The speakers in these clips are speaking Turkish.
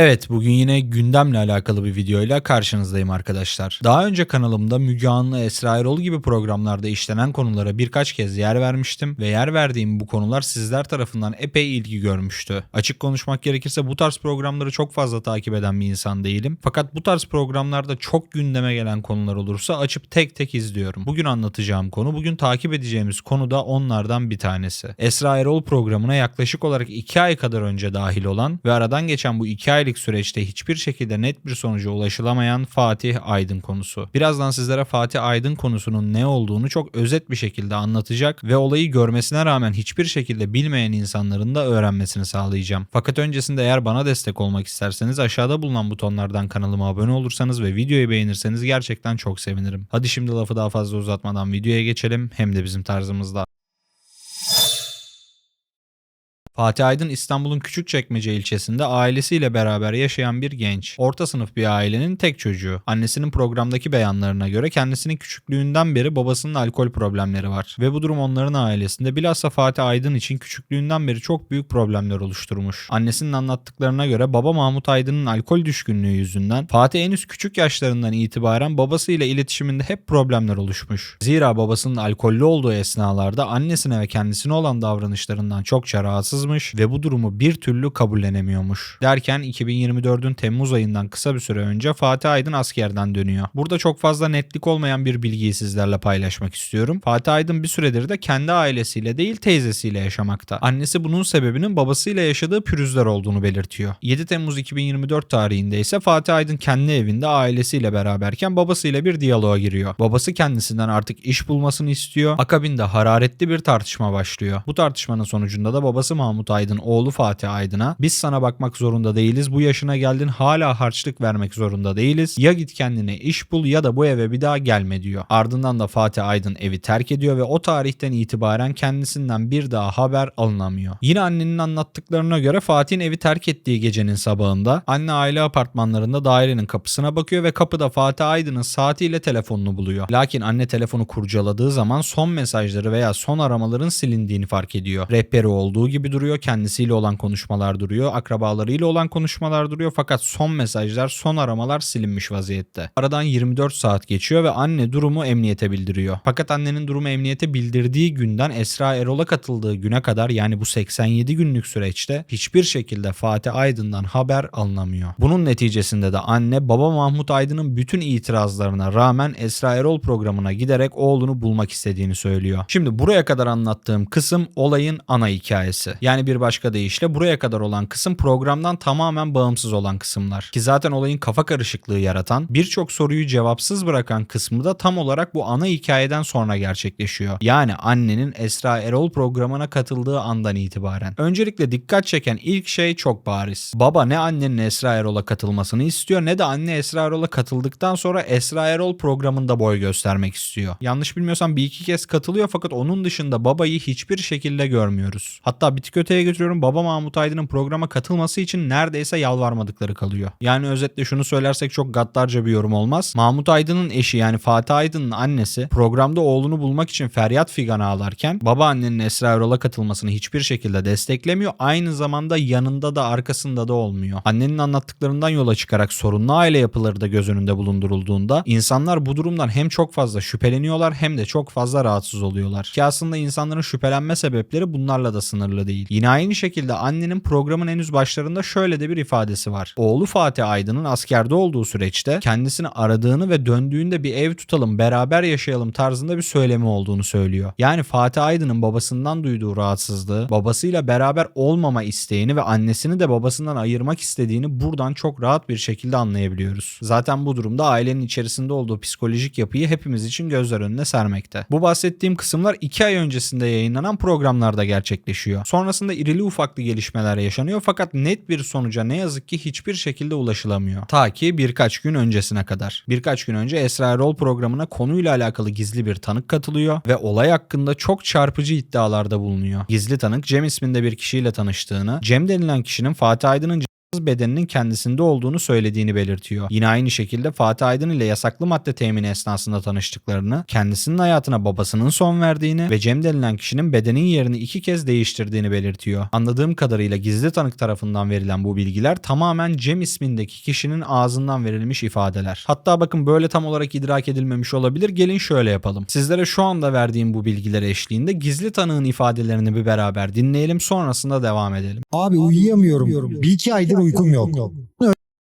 Evet bugün yine gündemle alakalı bir videoyla karşınızdayım arkadaşlar. Daha önce kanalımda Müge Anlı, Esra Erol gibi programlarda işlenen konulara birkaç kez yer vermiştim ve yer verdiğim bu konular sizler tarafından epey ilgi görmüştü. Açık konuşmak gerekirse bu tarz programları çok fazla takip eden bir insan değilim. Fakat bu tarz programlarda çok gündeme gelen konular olursa açıp tek tek izliyorum. Bugün anlatacağım konu, bugün takip edeceğimiz konu da onlardan bir tanesi. Esra Erol programına yaklaşık olarak 2 ay kadar önce dahil olan ve aradan geçen bu 2 aylık süreçte hiçbir şekilde net bir sonuca ulaşılamayan Fatih Aydın konusu. Birazdan sizlere Fatih Aydın konusunun ne olduğunu çok özet bir şekilde anlatacak ve olayı görmesine rağmen hiçbir şekilde bilmeyen insanların da öğrenmesini sağlayacağım. Fakat öncesinde eğer bana destek olmak isterseniz aşağıda bulunan butonlardan kanalıma abone olursanız ve videoyu beğenirseniz gerçekten çok sevinirim. Hadi şimdi lafı daha fazla uzatmadan videoya geçelim hem de bizim tarzımızda. Fatih Aydın İstanbul'un Küçükçekmece ilçesinde ailesiyle beraber yaşayan bir genç. Orta sınıf bir ailenin tek çocuğu. Annesinin programdaki beyanlarına göre kendisinin küçüklüğünden beri babasının alkol problemleri var. Ve bu durum onların ailesinde bilhassa Fatih Aydın için küçüklüğünden beri çok büyük problemler oluşturmuş. Annesinin anlattıklarına göre baba Mahmut Aydın'ın alkol düşkünlüğü yüzünden Fatih henüz küçük yaşlarından itibaren babasıyla iletişiminde hep problemler oluşmuş. Zira babasının alkollü olduğu esnalarda annesine ve kendisine olan davranışlarından çokça rahatsız rahatsızmış ve bu durumu bir türlü kabullenemiyormuş. Derken 2024'ün Temmuz ayından kısa bir süre önce Fatih Aydın askerden dönüyor. Burada çok fazla netlik olmayan bir bilgiyi sizlerle paylaşmak istiyorum. Fatih Aydın bir süredir de kendi ailesiyle değil teyzesiyle yaşamakta. Annesi bunun sebebinin babasıyla yaşadığı pürüzler olduğunu belirtiyor. 7 Temmuz 2024 tarihinde ise Fatih Aydın kendi evinde ailesiyle beraberken babasıyla bir diyaloğa giriyor. Babası kendisinden artık iş bulmasını istiyor. Akabinde hararetli bir tartışma başlıyor. Bu tartışmanın sonucunda da babası Mahmut Mahmut Aydın oğlu Fatih Aydın'a biz sana bakmak zorunda değiliz bu yaşına geldin hala harçlık vermek zorunda değiliz ya git kendine iş bul ya da bu eve bir daha gelme diyor. Ardından da Fatih Aydın evi terk ediyor ve o tarihten itibaren kendisinden bir daha haber alınamıyor. Yine annenin anlattıklarına göre Fatih'in evi terk ettiği gecenin sabahında anne aile apartmanlarında dairenin kapısına bakıyor ve kapıda Fatih Aydın'ın saatiyle telefonunu buluyor. Lakin anne telefonu kurcaladığı zaman son mesajları veya son aramaların silindiğini fark ediyor. Rehberi olduğu gibi duruyor duruyor. Kendisiyle olan konuşmalar duruyor. Akrabalarıyla olan konuşmalar duruyor. Fakat son mesajlar, son aramalar silinmiş vaziyette. Aradan 24 saat geçiyor ve anne durumu emniyete bildiriyor. Fakat annenin durumu emniyete bildirdiği günden Esra Erol'a katıldığı güne kadar yani bu 87 günlük süreçte hiçbir şekilde Fatih Aydın'dan haber alınamıyor. Bunun neticesinde de anne baba Mahmut Aydın'ın bütün itirazlarına rağmen Esra Erol programına giderek oğlunu bulmak istediğini söylüyor. Şimdi buraya kadar anlattığım kısım olayın ana hikayesi. Yani bir başka deyişle buraya kadar olan kısım programdan tamamen bağımsız olan kısımlar. Ki zaten olayın kafa karışıklığı yaratan, birçok soruyu cevapsız bırakan kısmı da tam olarak bu ana hikayeden sonra gerçekleşiyor. Yani annenin Esra Erol programına katıldığı andan itibaren. Öncelikle dikkat çeken ilk şey çok bariz. Baba ne annenin Esra Erol'a katılmasını istiyor ne de anne Esra Erol'a katıldıktan sonra Esra Erol programında boy göstermek istiyor. Yanlış bilmiyorsam bir iki kez katılıyor fakat onun dışında babayı hiçbir şekilde görmüyoruz. Hatta bir öteye götürüyorum. Baba Mahmut Aydın'ın programa katılması için neredeyse yalvarmadıkları kalıyor. Yani özetle şunu söylersek çok gaddarca bir yorum olmaz. Mahmut Aydın'ın eşi yani Fatih Aydın'ın annesi programda oğlunu bulmak için feryat figan ağlarken baba annenin Esra Erol'a katılmasını hiçbir şekilde desteklemiyor. Aynı zamanda yanında da arkasında da olmuyor. Annenin anlattıklarından yola çıkarak sorunlu aile yapıları da göz önünde bulundurulduğunda insanlar bu durumdan hem çok fazla şüpheleniyorlar hem de çok fazla rahatsız oluyorlar. Ki aslında insanların şüphelenme sebepleri bunlarla da sınırlı değil. Yine aynı şekilde annenin programın henüz başlarında şöyle de bir ifadesi var. Oğlu Fatih Aydın'ın askerde olduğu süreçte kendisini aradığını ve döndüğünde bir ev tutalım beraber yaşayalım tarzında bir söylemi olduğunu söylüyor. Yani Fatih Aydın'ın babasından duyduğu rahatsızlığı, babasıyla beraber olmama isteğini ve annesini de babasından ayırmak istediğini buradan çok rahat bir şekilde anlayabiliyoruz. Zaten bu durumda ailenin içerisinde olduğu psikolojik yapıyı hepimiz için gözler önüne sermekte. Bu bahsettiğim kısımlar 2 ay öncesinde yayınlanan programlarda gerçekleşiyor. Sonrasında irili ufaklı gelişmeler yaşanıyor fakat net bir sonuca ne yazık ki hiçbir şekilde ulaşılamıyor. Ta ki birkaç gün öncesine kadar. Birkaç gün önce Esra Erol programına konuyla alakalı gizli bir tanık katılıyor ve olay hakkında çok çarpıcı iddialarda bulunuyor. Gizli tanık Cem isminde bir kişiyle tanıştığını, Cem denilen kişinin Fatih Aydın'ın bedeninin kendisinde olduğunu söylediğini belirtiyor. Yine aynı şekilde Fatih Aydın ile yasaklı madde temini esnasında tanıştıklarını, kendisinin hayatına babasının son verdiğini ve Cem denilen kişinin bedenin yerini iki kez değiştirdiğini belirtiyor. Anladığım kadarıyla gizli tanık tarafından verilen bu bilgiler tamamen Cem ismindeki kişinin ağzından verilmiş ifadeler. Hatta bakın böyle tam olarak idrak edilmemiş olabilir. Gelin şöyle yapalım. Sizlere şu anda verdiğim bu bilgiler eşliğinde gizli tanığın ifadelerini bir beraber dinleyelim sonrasında devam edelim. Abi uyuyamıyorum. Bir iki aydır uykum yok. Öyle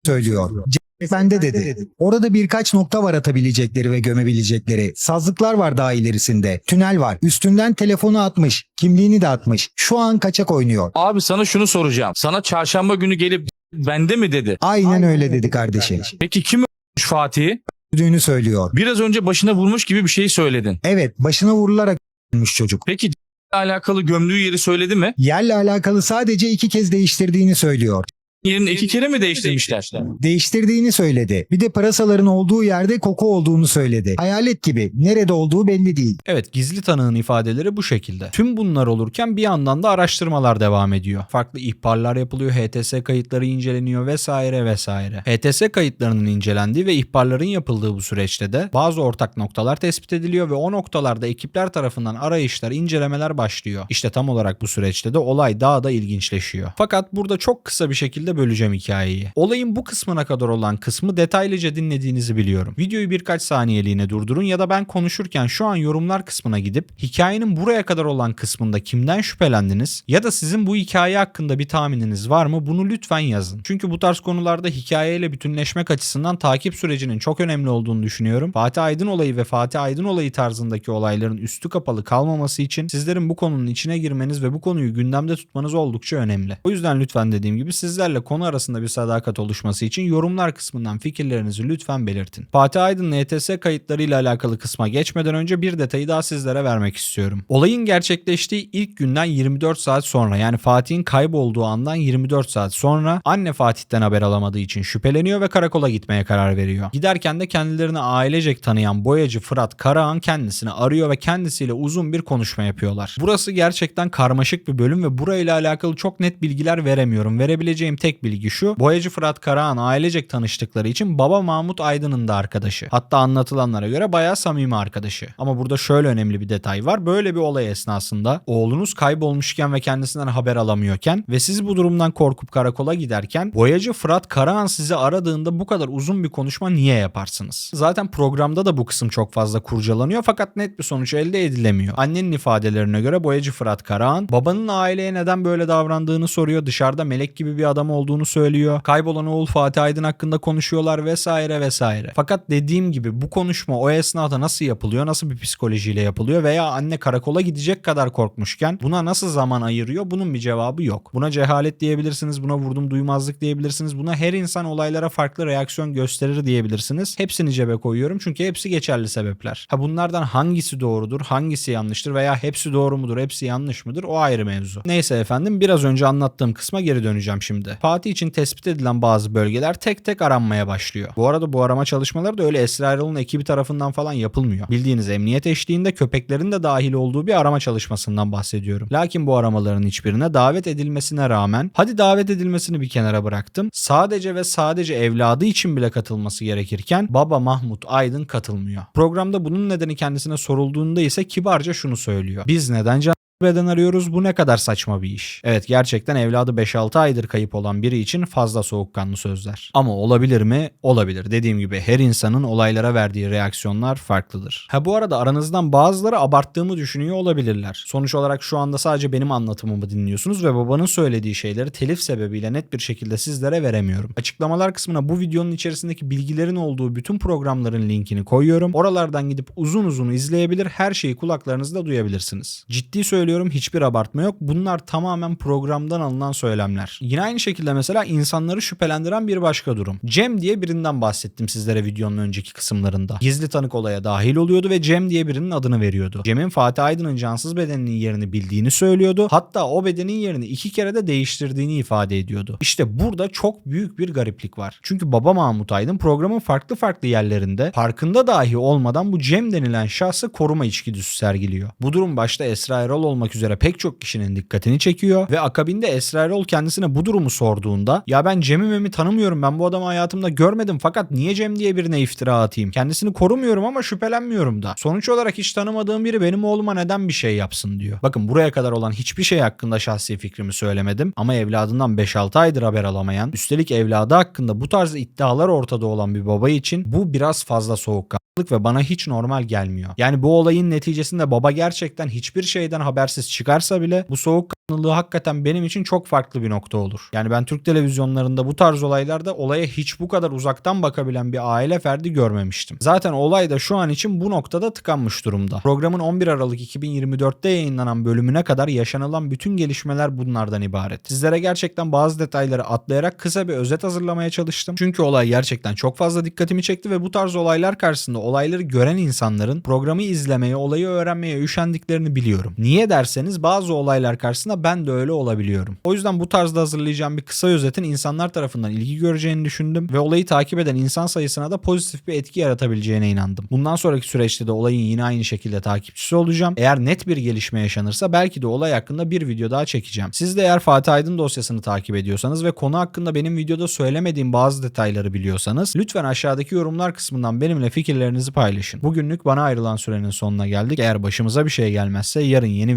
söylüyor. Bende dedi. Orada birkaç nokta var atabilecekleri ve gömebilecekleri. Sazlıklar var daha ilerisinde. Tünel var. Üstünden telefonu atmış. Kimliğini de atmış. Şu an kaçak oynuyor. Abi sana şunu soracağım. Sana çarşamba günü gelip bende mi dedi? Aynen öyle dedi kardeşim. Peki kim öldürmüş Fatih'i? Öldüğünü söylüyor. Biraz önce başına vurmuş gibi bir şey söyledin. Evet başına vurularak ölmüş çocuk. Peki alakalı gömdüğü yeri söyledi mi? Yerle alakalı sadece iki kez değiştirdiğini söylüyor. Yerini iki kere mi değiştirmişler? Değiştirdiğini söyledi. Bir de pırasaların olduğu yerde koku olduğunu söyledi. Hayalet gibi. Nerede olduğu belli değil. Evet gizli tanığın ifadeleri bu şekilde. Tüm bunlar olurken bir yandan da araştırmalar devam ediyor. Farklı ihbarlar yapılıyor, HTS kayıtları inceleniyor vesaire vesaire. HTS kayıtlarının incelendiği ve ihbarların yapıldığı bu süreçte de bazı ortak noktalar tespit ediliyor ve o noktalarda ekipler tarafından arayışlar, incelemeler başlıyor. İşte tam olarak bu süreçte de olay daha da ilginçleşiyor. Fakat burada çok kısa bir şekilde böleceğim hikayeyi. Olayın bu kısmına kadar olan kısmı detaylıca dinlediğinizi biliyorum. Videoyu birkaç saniyeliğine durdurun ya da ben konuşurken şu an yorumlar kısmına gidip hikayenin buraya kadar olan kısmında kimden şüphelendiniz ya da sizin bu hikaye hakkında bir tahmininiz var mı bunu lütfen yazın. Çünkü bu tarz konularda hikayeyle bütünleşmek açısından takip sürecinin çok önemli olduğunu düşünüyorum. Fatih Aydın olayı ve Fatih Aydın olayı tarzındaki olayların üstü kapalı kalmaması için sizlerin bu konunun içine girmeniz ve bu konuyu gündemde tutmanız oldukça önemli. O yüzden lütfen dediğim gibi sizlerle konu arasında bir sadakat oluşması için yorumlar kısmından fikirlerinizi lütfen belirtin. Fatih Aydın'ın ETS kayıtlarıyla alakalı kısma geçmeden önce bir detayı daha sizlere vermek istiyorum. Olayın gerçekleştiği ilk günden 24 saat sonra yani Fatih'in kaybolduğu andan 24 saat sonra anne Fatih'ten haber alamadığı için şüpheleniyor ve karakola gitmeye karar veriyor. Giderken de kendilerini ailecek tanıyan boyacı Fırat Karahan kendisini arıyor ve kendisiyle uzun bir konuşma yapıyorlar. Burası gerçekten karmaşık bir bölüm ve burayla alakalı çok net bilgiler veremiyorum. Verebileceğim tek bilgi şu. Boyacı Fırat Karahan ailecek tanıştıkları için baba Mahmut Aydın'ın da arkadaşı. Hatta anlatılanlara göre bayağı samimi arkadaşı. Ama burada şöyle önemli bir detay var. Böyle bir olay esnasında oğlunuz kaybolmuşken ve kendisinden haber alamıyorken ve siz bu durumdan korkup karakola giderken boyacı Fırat Karahan sizi aradığında bu kadar uzun bir konuşma niye yaparsınız? Zaten programda da bu kısım çok fazla kurcalanıyor fakat net bir sonuç elde edilemiyor. Annenin ifadelerine göre boyacı Fırat Karahan babanın aileye neden böyle davrandığını soruyor. Dışarıda melek gibi bir adam olduğunu söylüyor. Kaybolan oğul Fatih Aydın hakkında konuşuyorlar vesaire vesaire. Fakat dediğim gibi bu konuşma o esnada nasıl yapılıyor? Nasıl bir psikolojiyle yapılıyor? Veya anne karakola gidecek kadar korkmuşken buna nasıl zaman ayırıyor? Bunun bir cevabı yok. Buna cehalet diyebilirsiniz. Buna vurdum duymazlık diyebilirsiniz. Buna her insan olaylara farklı reaksiyon gösterir diyebilirsiniz. Hepsini cebe koyuyorum çünkü hepsi geçerli sebepler. Ha bunlardan hangisi doğrudur, hangisi yanlıştır veya hepsi doğru mudur, hepsi yanlış mıdır o ayrı mevzu. Neyse efendim biraz önce anlattığım kısma geri döneceğim şimdi. Fatih için tespit edilen bazı bölgeler tek tek aranmaya başlıyor. Bu arada bu arama çalışmaları da öyle Esra Erol'un ekibi tarafından falan yapılmıyor. Bildiğiniz emniyet eşliğinde köpeklerin de dahil olduğu bir arama çalışmasından bahsediyorum. Lakin bu aramaların hiçbirine davet edilmesine rağmen hadi davet edilmesini bir kenara bıraktım. Sadece ve sadece evladı için bile katılması gerekirken baba Mahmut Aydın katılmıyor. Programda bunun nedeni kendisine sorulduğunda ise kibarca şunu söylüyor. Biz neden can beden arıyoruz bu ne kadar saçma bir iş. Evet gerçekten evladı 5-6 aydır kayıp olan biri için fazla soğukkanlı sözler. Ama olabilir mi? Olabilir. Dediğim gibi her insanın olaylara verdiği reaksiyonlar farklıdır. Ha bu arada aranızdan bazıları abarttığımı düşünüyor olabilirler. Sonuç olarak şu anda sadece benim anlatımımı dinliyorsunuz ve babanın söylediği şeyleri telif sebebiyle net bir şekilde sizlere veremiyorum. Açıklamalar kısmına bu videonun içerisindeki bilgilerin olduğu bütün programların linkini koyuyorum. Oralardan gidip uzun uzun izleyebilir her şeyi kulaklarınızda duyabilirsiniz. Ciddi söylüyorum hiçbir abartma yok. Bunlar tamamen programdan alınan söylemler. Yine aynı şekilde mesela insanları şüphelendiren bir başka durum. Cem diye birinden bahsettim sizlere videonun önceki kısımlarında. Gizli tanık olaya dahil oluyordu ve Cem diye birinin adını veriyordu. Cem'in Fatih Aydın'ın cansız bedeninin yerini bildiğini söylüyordu. Hatta o bedenin yerini iki kere de değiştirdiğini ifade ediyordu. İşte burada çok büyük bir gariplik var. Çünkü baba Mahmut Aydın programın farklı farklı yerlerinde farkında dahi olmadan bu Cem denilen şahsı koruma içgüdüsü sergiliyor. Bu durum başta Esra Erol olmak olmak üzere pek çok kişinin dikkatini çekiyor ve akabinde Esra Erol kendisine bu durumu sorduğunda ya ben Cem'i Mem'i tanımıyorum ben bu adamı hayatımda görmedim fakat niye Cem diye birine iftira atayım? Kendisini korumuyorum ama şüphelenmiyorum da. Sonuç olarak hiç tanımadığım biri benim oğluma neden bir şey yapsın diyor. Bakın buraya kadar olan hiçbir şey hakkında şahsi fikrimi söylemedim ama evladından 5-6 aydır haber alamayan, üstelik evladı hakkında bu tarz iddialar ortada olan bir baba için bu biraz fazla soğukkanlılık ve bana hiç normal gelmiyor. Yani bu olayın neticesinde baba gerçekten hiçbir şeyden habersiz çıkarsa bile bu soğukkanlılığı hakikaten benim için çok farklı bir nokta olur. Yani ben Türk televizyonlarında bu tarz olaylarda olaya hiç bu kadar uzaktan bakabilen bir aile ferdi görmemiştim. Zaten olay da şu an için bu noktada tıkanmış durumda. Programın 11 Aralık 2024'te yayınlanan bölümüne kadar yaşanılan bütün gelişmeler bunlardan ibaret. Sizlere gerçekten bazı detayları atlayarak kısa bir özet hazırlamaya çalıştım. Çünkü olay gerçekten çok fazla dikkatimi çekti ve bu tarz olaylar karşısında olayları gören insanların programı izlemeye, olayı öğrenmeye üşendiklerini biliyorum. Niye derseniz bazı olaylar karşısında ben de öyle olabiliyorum. O yüzden bu tarzda hazırlayacağım bir kısa özetin insanlar tarafından ilgi göreceğini düşündüm ve olayı takip eden insan sayısına da pozitif bir etki yaratabileceğine inandım. Bundan sonraki süreçte de olayın yine aynı şekilde takipçisi olacağım. Eğer net bir gelişme yaşanırsa belki de olay hakkında bir video daha çekeceğim. Siz de eğer Fatih Aydın dosyasını takip ediyorsanız ve konu hakkında benim videoda söylemediğim bazı detayları biliyorsanız lütfen aşağıdaki yorumlar kısmından benimle fikirlerinizi paylaşın. Bugünlük bana ayrılan sürenin sonuna geldik. Eğer başımıza bir şey gelmezse yarın yeni